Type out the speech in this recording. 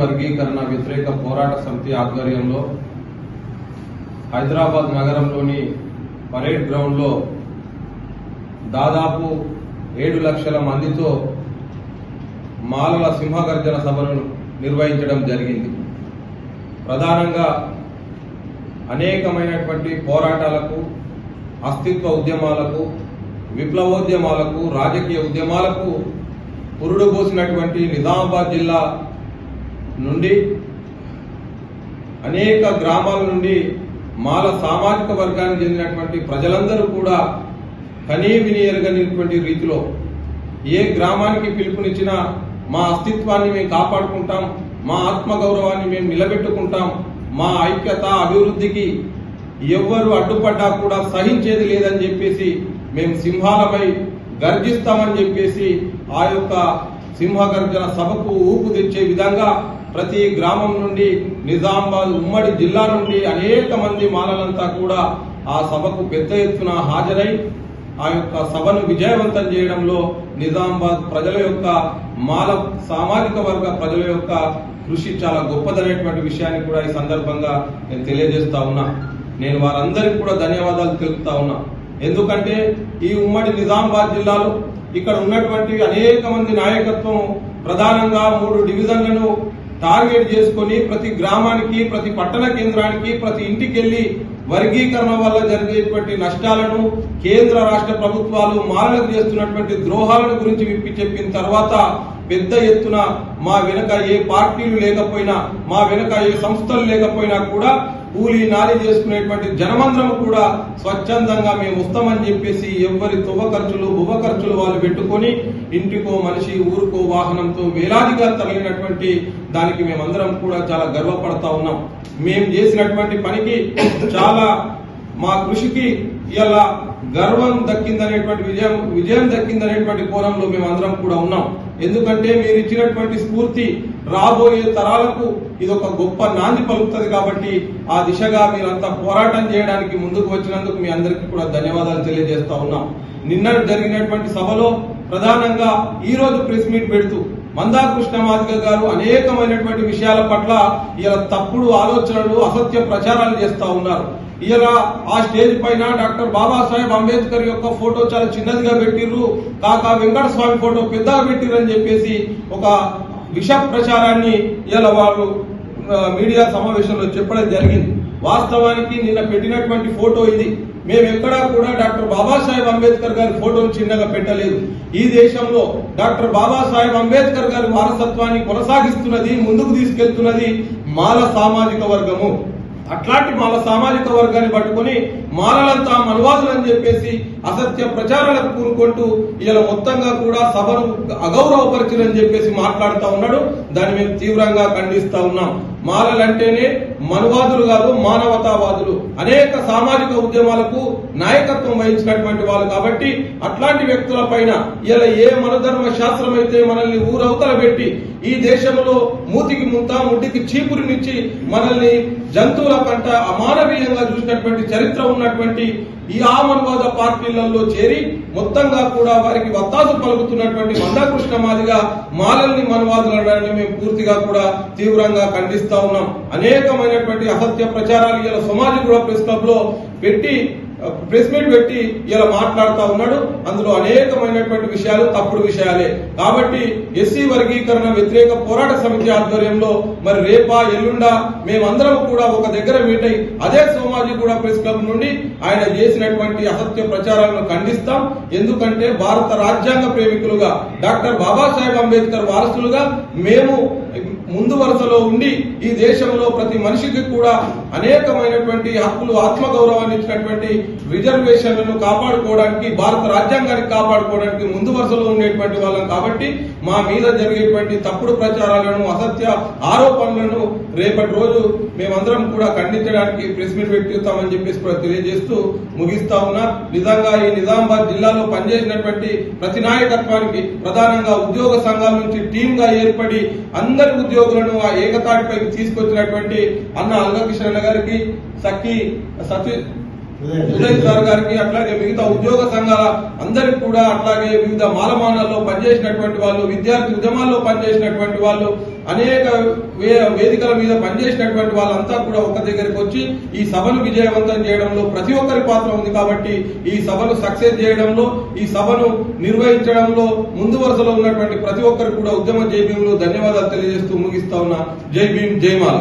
వర్గీకరణ వ్యతిరేక పోరాట సమితి ఆధ్వర్యంలో హైదరాబాద్ నగరంలోని పరేడ్ గ్రౌండ్లో దాదాపు ఏడు లక్షల మందితో మాలల సింహగర్జన సభను నిర్వహించడం జరిగింది. ప్రధానంగా అనేకమైనటువంటి పోరాటాలకు అస్తిత్వ ఉద్యమాలకు విప్లవోద్యమాలకు రాజకీయ ఉద్యమాలకు పురుడు పోసినటువంటి నిజామాబాద్ జిల్లా నుండి అనేక గ్రామాల నుండి మాల సామాజిక వర్గానికి చెందినటువంటి ప్రజలందరూ కూడా కనీ వినియరగనిటువంటి రీతిలో ఏ గ్రామానికి పిలుపునిచ్చినా మా అస్తిత్వాన్ని మేము కాపాడుకుంటాం మా ఆత్మగౌరవాన్ని మేము నిలబెట్టుకుంటాం మా ఐక్యత అభివృద్ధికి ఎవ్వరు అడ్డుపడ్డా కూడా సహించేది లేదని చెప్పేసి మేము సింహాలపై గర్జిస్తామని చెప్పేసి ఆ యొక్క సింహగర్జన సభకు ఊపు తెచ్చే విధంగా ప్రతి గ్రామం నుండి నిజామాబాద్ ఉమ్మడి జిల్లా నుండి అనేక మంది మాలలంతా కూడా ఆ సభకు పెద్ద ఎత్తున హాజరై ఆ యొక్క సభను విజయవంతం చేయడంలో నిజామాబాద్ ప్రజల యొక్క మాల సామాజిక వర్గ ప్రజల యొక్క కృషి చాలా గొప్పదనేటువంటి విషయాన్ని కూడా ఈ సందర్భంగా నేను తెలియజేస్తా ఉన్నా. నేను వారందరికీ కూడా ధన్యవాదాలు తెలుపుతా ఉన్నా. ఎందుకంటే ఈ ఉమ్మడి నిజామాబాద్ జిల్లాలో ఇక్కడ ఉన్నటువంటి అనేక మంది నాయకత్వం ప్రధానంగా మూడు డివిజన్లను టార్గెట్ చేసుకొని ప్రతి గ్రామానికి ప్రతి పట్టణ కేంద్రానికి ప్రతి ఇంటికి వెళ్ళి వర్గీకరణ వల్ల జరిగేటువంటి నష్టాలను కేంద్ర రాష్ట్ర ప్రభుత్వాలు మాలకు చేస్తున్నటువంటి ద్రోహాలను గురించి విప్పి చెప్పిన తర్వాత పెద్ద ఎత్తున మా వెనక ఏ పార్టీలు లేకపోయినా మా వెనక ఏ సంస్థలు లేకపోయినా కూడా కూలీ నాలి చేసుకునేటువంటి జనమందరం కూడా స్వచ్ఛందంగా మేము వస్తామని చెప్పేసి ఎవరి తువ్వ ఖర్చులు బువ్వ ఖర్చులు వాళ్ళు పెట్టుకొని ఇంటికో మనిషి ఊరుకో వాహనంతో వేలాదిగా తరలినటువంటి దానికి మేమందరం కూడా చాలా గర్వపడతా ఉన్నాం. మేము చేసినటువంటి పనికి చాలా మా కృషికి ఇలా గర్వం దక్కిందనేటువంటి విజయం విజయం దక్కిందనేటువంటి కోణంలో మేమందరం కూడా ఉన్నాం. ఎందుకంటే మీరు ఇచ్చినటువంటి స్ఫూర్తి రాబోయే తరాలకు ఇది ఒక గొప్ప నాంది పలుకుతుంది కాబట్టి ఆ దిశగా మీరంతా పోరాటం చేయడానికి ముందుకు వచ్చినందుకు మీ అందరికీ కూడా ధన్యవాదాలు తెలియజేస్తా ఉన్నాం. నిన్న జరిగినటువంటి సభలో ప్రధానంగా ఈ రోజు ప్రెస్ మీట్ పెడుతూ మందా కృష్ణ మాదిగ గారు అనేకమైనటువంటి విషయాల పట్ల ఇలా తప్పుడు ఆలోచనలు అసత్య ప్రచారాలు చేస్తా ఉన్నారు. ఇవాళ ఆ స్టేజ్ పైన డాక్టర్ బాబాసాహెబ్ అంబేద్కర్ యొక్క ఫోటో చాలా చిన్నదిగా పెట్టిర్రు. కాక వెంకట స్వామి ఫోటో పెద్దగా పెట్టిర్రు అని చెప్పేసి ఒక విష ప్రచారాన్ని ఇవాళ వాళ్ళు మీడియా సమావేశంలో చెప్పడం జరిగింది. వాస్తవానికి నిన్న పెట్టినటువంటి ఫోటో ఇది. మేము ఎక్కడా కూడా డాక్టర్ బాబాసాహెబ్ అంబేద్కర్ గారి ఫోటోను చిన్నగా పెట్టలేదు. ఈ దేశంలో డాక్టర్ బాబాసాహెబ్ అంబేద్కర్ గారి వారసత్వాన్ని కొనసాగిస్తున్నది ముందుకు తీసుకెళ్తున్నది మాల సామాజిక వర్గము. అట్లాంటి మాల సామాజిక వర్గాన్ని పట్టుకొని మాలలంతా మనవాదులు అని చెప్పేసి అసత్య ప్రచారాలకు కూరుకుంటూ ఇలా మొత్తంగా కూడా సభను అగౌరవపరిచినని చెప్పేసి మాట్లాడుతా ఉన్నాడు. దాన్ని మేము తీవ్రంగా ఖండిస్తా ఉన్నాం. మాలలంటేనే మనువాదులు కాదు మానవతావాదులు. అనేక సామాజిక ఉద్యమాలకు నాయకత్వం వహించినటువంటి వాళ్ళు కాబట్టి అట్లాంటి వ్యక్తుల పైన ఇలా ఏ మనధర్మ శాస్త్రం అయితే మనల్ని ఊరవతల పెట్టి ఈ దేశంలో మూతికి ముంత ముడ్డికి చీపురినిచ్చి మనల్ని జంతువుల కంట అమానవీయంగా చూసినటువంటి చరిత్ర ఉన్నటువంటి ఈ ఆమన్వాద పార్టీలలో చేరి మొత్తంగా కూడా వారికి వత్తాసు పలుకుతున్నటువంటి మందాకృష్ణ మాదిగా మాలల్ని మనవాదులని మేము పూర్తిగా కూడా తీవ్రంగా ఖండిస్తాం ఉన్నాం. అనేకమైనటువంటి అసత్య ప్రచారాలు ఇలా సమాజం కూడా ప్రెస్ క్లబ్లో పెట్టి ప్రెస్ మీట్ పెట్టి ఇలా మాట్లాడుతూ ఉన్నాడు. అందులో అనేకమైనటువంటి విషయాలు తప్పుడు విషయాలే. కాబట్టి ఎస్సీ వర్గీకరణ వ్యతిరేక పోరాట సమితి ఆధ్వర్యంలో మరి రేపా ఎల్లుండా మేమందరం కూడా ఒక దగ్గర మీట్ అయి అదే సోమాజీ కూడా ప్రెస్ క్లబ్ నుండి ఆయన చేసినటువంటి అసత్య ప్రచారాలను ఖండిస్తాం. ఎందుకంటే భారత రాజ్యాంగ ప్రేమికులుగా డాక్టర్ బాబాసాహెబ్ అంబేద్కర్ వారసులుగా మేము ముందు వరుసలో ఉండి ఈ దేశంలో ప్రతి మనిషికి కూడా అనేకమైనటువంటి హక్కులు ఆత్మగౌరవాన్ని ఇచ్చినటువంటి రిజర్వేషన్లను కాపాడుకోవడానికి భారత రాజ్యాంగాన్ని కాపాడుకోవడానికి ముందు వరుసలో ఉండేటువంటి వాళ్ళం కాబట్టి మా మీద జరిగేటువంటి తప్పుడు ప్రచారాలను అసత్య ఆరోపణలను రేపటి రోజు మేమందరం కూడా ఖండించడానికి ప్రెస్ మీట్ పెట్టిస్తామని చెప్పేసి కూడా తెలియజేస్తూ ముగిస్తా ఉన్నా. నిజంగా ఈ నిజామాబాద్ జిల్లాలో పనిచేసినటువంటి ప్రతి నాయకత్వానికి ప్రధానంగా ఉద్యోగ సంఘాల నుంచి టీమ్గా ఏర్పడి అందరి ఉద్యోగులను ఆ ఏకతాటిపైకి తీసుకొచ్చినటువంటి అన్న అల్గకిషన్ గారికి సఖి సతీ ఉదయ్ సార్ గారికి అట్లాగే మిగతా ఉద్యోగ సంఘాల అందరికి కూడా అట్లాగే వివిధ మాలమానాల్లో పనిచేసినటువంటి వాళ్ళు విద్యార్థి ఉద్యమాల్లో పనిచేసినటువంటి వాళ్ళు అనేక వే- వేదికల మీద పనిచేసినటువంటి వాళ్ళంతా కూడా ఒక దగ్గరికి వచ్చి ఈ సభను విజయవంతం చేయడంలో ప్రతి ఒక్కరి పాత్ర ఉంది కాబట్టి ఈ సభను సక్సెస్ చేయడంలో ఈ సభను నిర్వహించడంలో ముందు వరుసలో ఉన్నటువంటి ప్రతి ఒక్కరికి కూడా ఉద్యమ జై భీములు ధన్యవాదాలు తెలియజేస్తూ ముగిస్తా ఉన్నా. జై భీమ్ జైమాల